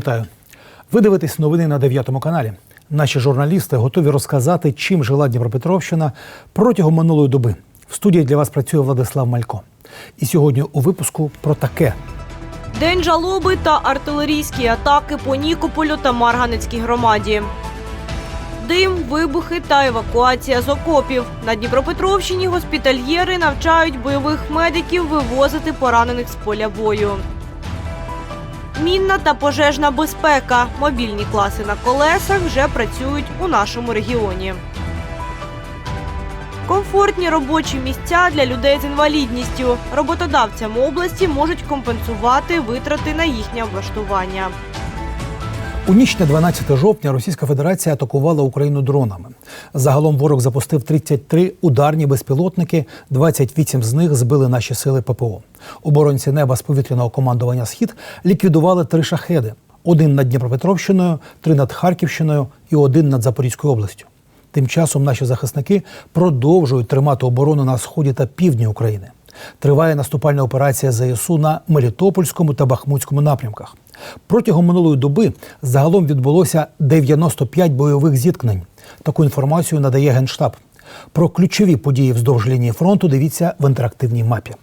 Вітаю! Ви дивитесь новини на 9 каналі. Наші журналісти готові розказати, чим жила Дніпропетровщина протягом минулої доби. В студії для вас працює Владислав Малько. І сьогодні у випуску про таке. День жалоби та артилерійські атаки по Нікополю та Марганецькій громаді. Дим, вибухи та евакуація з окопів. На Дніпропетровщині госпітальєри навчають бойових медиків вивозити поранених з поля бою. Мінна та пожежна безпека. Мобільні класи на колесах вже працюють у нашому регіоні. Комфортні робочі місця для людей з інвалідністю. Роботодавцям області можуть компенсувати витрати на їхнє облаштування. У ніч на 12 жовтня Російська Федерація атакувала Україну дронами. Загалом ворог запустив 33 ударні безпілотники, 28 з них збили наші сили ППО. Оборонці неба з повітряного командування Схід ліквідували три шахеди: один над Дніпропетровщиною, три над Харківщиною і один над Запорізькою областю. Тим часом наші захисники продовжують тримати оборону на сході та півдні України. Триває наступальна операція ЗСУ на Мелітопольському та Бахмутському напрямках. Протягом минулої доби загалом відбулося 95 бойових зіткнень. Таку інформацію надає Генштаб. Про ключові події вздовж лінії фронту дивіться в інтерактивній мапі.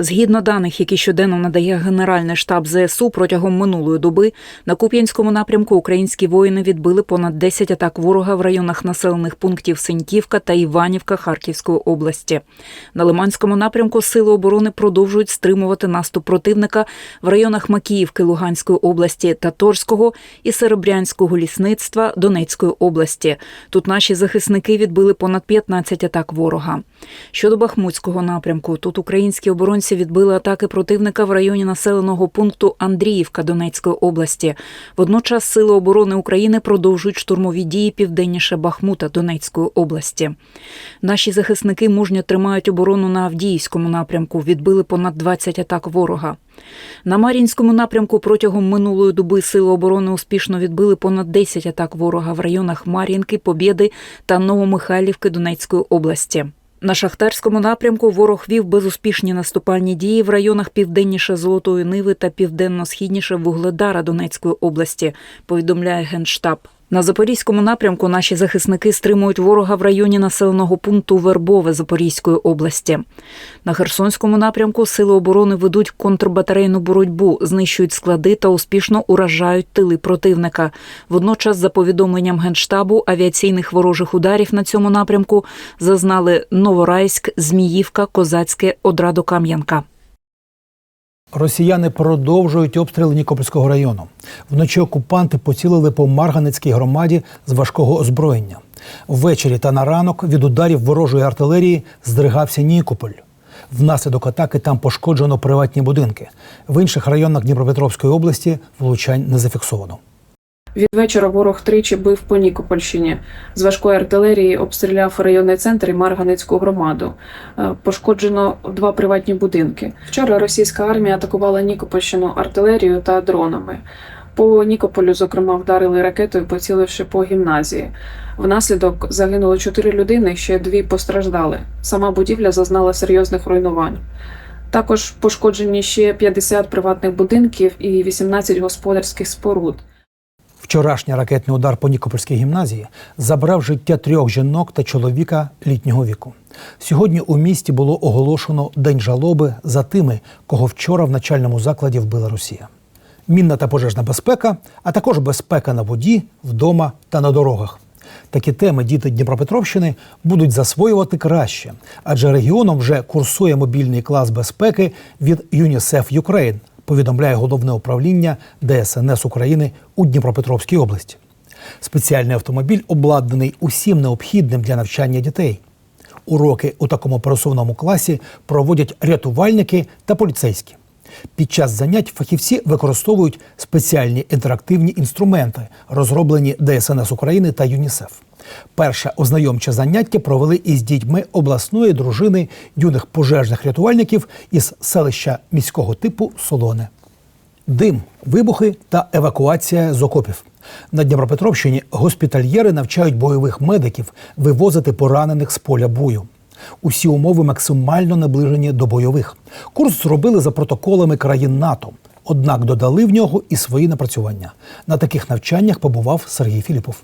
Згідно даних, які щоденно надає Генеральний штаб ЗСУ протягом минулої доби, на Куп'янському напрямку українські воїни відбили понад 10 атак ворога в районах населених пунктів Синьківка та Іванівка Харківської області. На Лиманському напрямку сили оборони продовжують стримувати наступ противника в районах Макіївки Луганської області та Торського і Серебрянського лісництва Донецької області. Тут наші захисники відбили понад 15 атак ворога. Щодо Бахмутського напрямку, тут українські оборонці відбили атаки противника в районі населеного пункту Андріївка Донецької області. Водночас Сили оборони України продовжують штурмові дії південніше Бахмута Донецької області. Наші захисники мужньо тримають оборону на Авдіївському напрямку. Відбили понад 20 атак ворога. На Мар'їнському напрямку протягом минулої доби Сили оборони успішно відбили понад 10 атак ворога в районах Мар'їнки, Побєди та Новомихайлівки Донецької області. На шахтарському напрямку ворог вів безуспішні наступальні дії в районах південніше Золотої Ниви та південно-східніше Вугледара Донецької області, повідомляє Генштаб. На запорізькому напрямку наші захисники стримують ворога в районі населеного пункту Вербове Запорізької області. На Херсонському напрямку сили оборони ведуть контрбатарейну боротьбу, знищують склади та успішно уражають тили противника. Водночас, за повідомленням генштабу, авіаційних ворожих ударів на цьому напрямку зазнали Новорайськ, Зміївка, Козацьке, Одрадо-Кам'янка. Росіяни продовжують обстріли Нікопольського району. Вночі окупанти поцілили по Марганецькій громаді з важкого озброєння. Ввечері та на ранок від ударів ворожої артилерії здригався Нікополь. Внаслідок атаки там пошкоджено приватні будинки. В інших районах Дніпропетровської області влучань не зафіксовано. Від вечора ворог тричі бив по Нікопольщині. З важкої артилерії обстріляв районний центр і Марганецьку громаду. Е, Пошкоджено два приватні будинки. Вчора російська армія атакувала Нікопольщину артилерією та дронами. По Нікополю, зокрема, вдарили ракетою, поціливши по гімназії. Внаслідок загинуло чотири людини, ще дві постраждали. Сама будівля зазнала серйозних руйнувань. Також пошкоджені ще 50 приватних будинків і 18 господарських споруд. Вчорашній ракетний удар по Нікопольській гімназії забрав життя трьох жінок та чоловіка літнього віку. Сьогодні у місті було оголошено день жалоби за тими, кого вчора в начальному закладі вбила Росія. Мінна та пожежна безпека, а також безпека на воді, вдома та на дорогах. Такі теми діти Дніпропетровщини будуть засвоювати краще, адже регіоном вже курсує мобільний клас безпеки від UNICEF Ukraine, повідомляє головне управління ДСНС України у Дніпропетровській області. Спеціальний автомобіль обладнаний усім необхідним для навчання дітей. Уроки у такому пересувному класі проводять рятувальники та поліцейські. Під час занять фахівці використовують спеціальні інтерактивні інструменти, розроблені ДСНС України та ЮНІСЕФ. Перше ознайомче заняття провели із дітьми обласної дружини юних пожежних рятувальників із селища міського типу Солоне. Дим, вибухи та евакуація з окопів. На Дніпропетровщині госпітальєри навчають бойових медиків вивозити поранених з поля бою. Усі умови максимально наближені до бойових. Курс зробили за протоколами країн НАТО. однак додали в нього і свої напрацювання. На таких навчаннях побував Сергій Філіпов.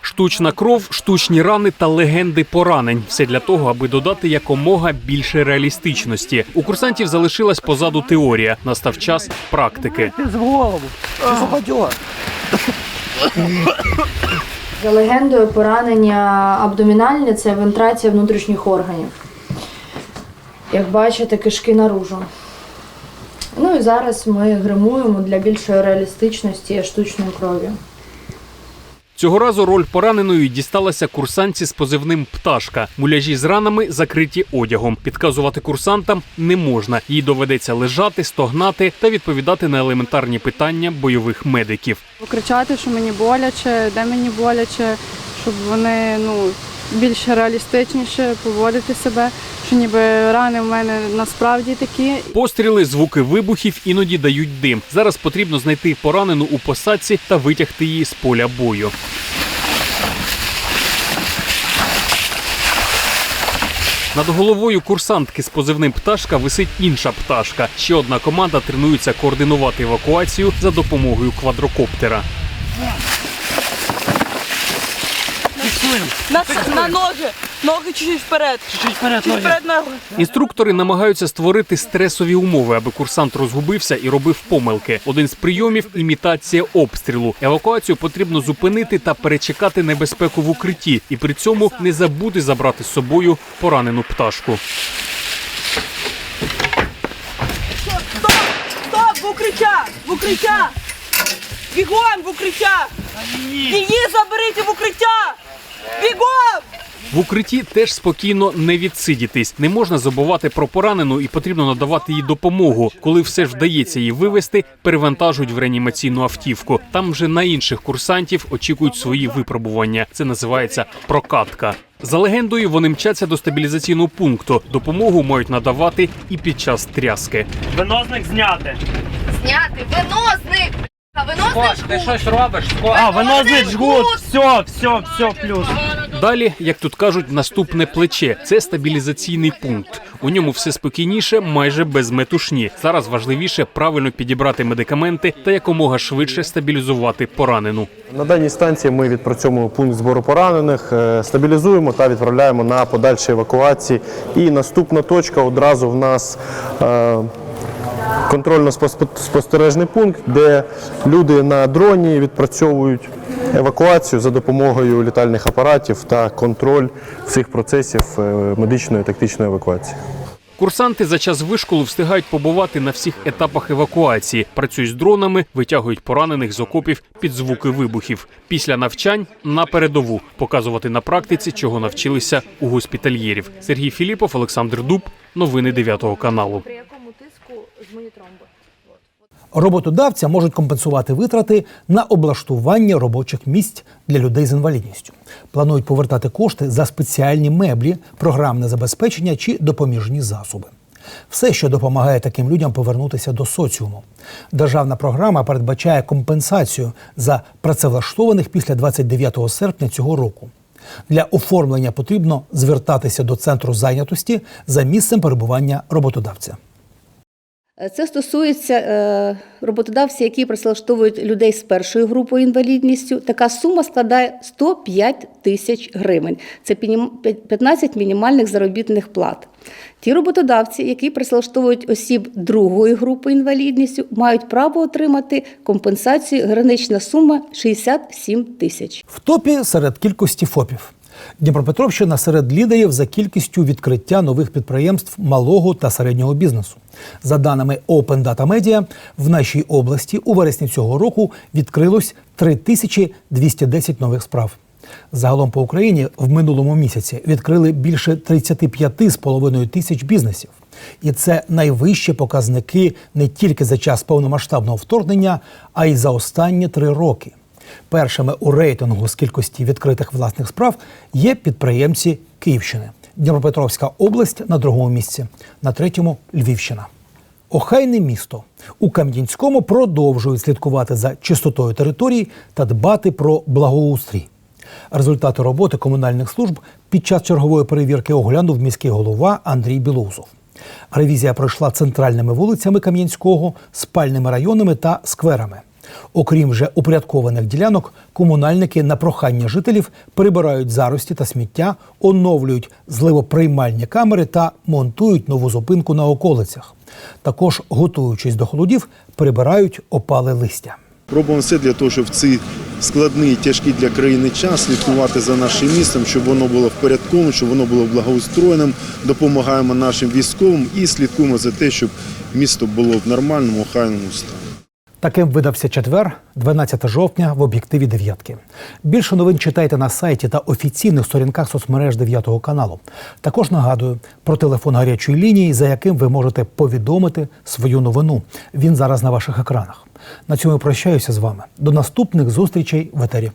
Штучна кров, штучні рани та легенди поранень. Все для того, аби додати якомога більше реалістичності. У курсантів залишилась позаду теорія. Настав час практики. За легендою, поранення абдомінальне це вентрація внутрішніх органів. Як бачите, кишки наружу. Ну і зараз ми гримуємо для більшої реалістичності штучною кров'ю. Цього разу роль пораненої дісталася курсантці з позивним пташка. Муляжі з ранами закриті одягом. Підказувати курсантам не можна. Їй доведеться лежати, стогнати та відповідати на елементарні питання бойових медиків. кричати, що мені боляче, де мені боляче, щоб вони ну, більш реалістичніше поводити себе, що ніби рани в мене насправді такі. Постріли, звуки вибухів іноді дають дим. Зараз потрібно знайти поранену у посадці та витягти її з поля бою. Над головою курсантки з позивним пташка висить інша пташка. Ще одна команда тренується координувати евакуацію за допомогою квадрокоптера. На, на ноги. Ноги чуть-чуть вперед. Чуть-чуть вперед, чуть вперед ноги. Інструктори намагаються створити стресові умови, аби курсант розгубився і робив помилки. Один з прийомів імітація обстрілу. Евакуацію потрібно зупинити та перечекати небезпеку в укритті, і при цьому не забути забрати з собою поранену пташку. Стоп! Стоп! В укриття! В укриття! Бігом в укриття! Її заберіть в укриття! Бігом! В укритті теж спокійно не відсидітись. Не можна забувати про поранену і потрібно надавати їй допомогу. Коли все ж вдається її вивести, перевантажують в реанімаційну автівку. Там вже на інших курсантів очікують свої випробування. Це називається прокатка. За легендою, вони мчаться до стабілізаційного пункту. Допомогу мають надавати і під час тряски. Виносник зняти. Зняти виносник! А виносник ти щось робиш? А, виносник жгут. Все, все, все, плюс. Далі, як тут кажуть, наступне плече це стабілізаційний пункт. У ньому все спокійніше, майже без метушні. Зараз важливіше правильно підібрати медикаменти та якомога швидше стабілізувати поранену. На даній станції ми відпрацьовуємо пункт збору поранених, е, стабілізуємо та відправляємо на подальші евакуації. І наступна точка одразу в нас е, контрольно-спостережний пункт, де люди на дроні відпрацьовують евакуацію за допомогою літальних апаратів та контроль всіх процесів е, медичної тактичної евакуації. Курсанти за час вишколу встигають побувати на всіх етапах евакуації, працюють з дронами, витягують поранених з окопів під звуки вибухів. Після навчань на передову показувати на практиці, чого навчилися у госпітальєрів. Сергій Філіпов, Олександр Дуб. Новини 9 каналу. При якому тиску жмені тромби? Роботодавця можуть компенсувати витрати на облаштування робочих місць для людей з інвалідністю. Планують повертати кошти за спеціальні меблі, програмне забезпечення чи допоміжні засоби. Все, що допомагає таким людям повернутися до соціуму. Державна програма передбачає компенсацію за працевлаштованих після 29 серпня цього року. Для оформлення потрібно звертатися до центру зайнятості за місцем перебування роботодавця. Це стосується е, роботодавців, які працевлаштовують людей з першою групою інвалідністю. Така сума складає 105 тисяч гривень. Це 15 мінімальних заробітних плат. Ті роботодавці, які працевлаштовують осіб другої групи інвалідністю, мають право отримати компенсацію. Гранична сума 67 тисяч. В топі серед кількості ФОПів. Дніпропетровщина серед лідерів за кількістю відкриття нових підприємств малого та середнього бізнесу. За даними Open Data Media, в нашій області у вересні цього року відкрилось 3210 нових справ. Загалом по Україні в минулому місяці відкрили більше 35,5 тисяч бізнесів. І це найвищі показники не тільки за час повномасштабного вторгнення, а й за останні три роки. Першими у рейтингу з кількості відкритих власних справ є підприємці Київщини. Дніпропетровська область на другому місці, на третьому Львівщина. Охайне місто у Кам'янському продовжують слідкувати за чистотою територій та дбати про благоустрій. Результати роботи комунальних служб під час чергової перевірки оглянув міський голова Андрій Білоусов. Ревізія пройшла центральними вулицями Кам'янського, спальними районами та скверами. Окрім вже упорядкованих ділянок, комунальники на прохання жителів прибирають зарості та сміття, оновлюють зливоприймальні камери та монтують нову зупинку на околицях. Також, готуючись до холодів, прибирають опале листя. Робимо все для того, щоб в цей складний, тяжкий для країни час слідкувати за нашим містом, щоб воно було впорядковано, щоб воно було благоустроєним. Допомагаємо нашим військовим і слідкуємо за те, щоб місто було в нормальному, охайному стані. Таким видався четвер, 12 жовтня, в об'єктиві дев'ятки. Більше новин читайте на сайті та офіційних сторінках соцмереж 9 каналу. Також нагадую про телефон гарячої лінії, за яким ви можете повідомити свою новину. Він зараз на ваших екранах. На цьому прощаюся з вами. До наступних зустрічей в етері.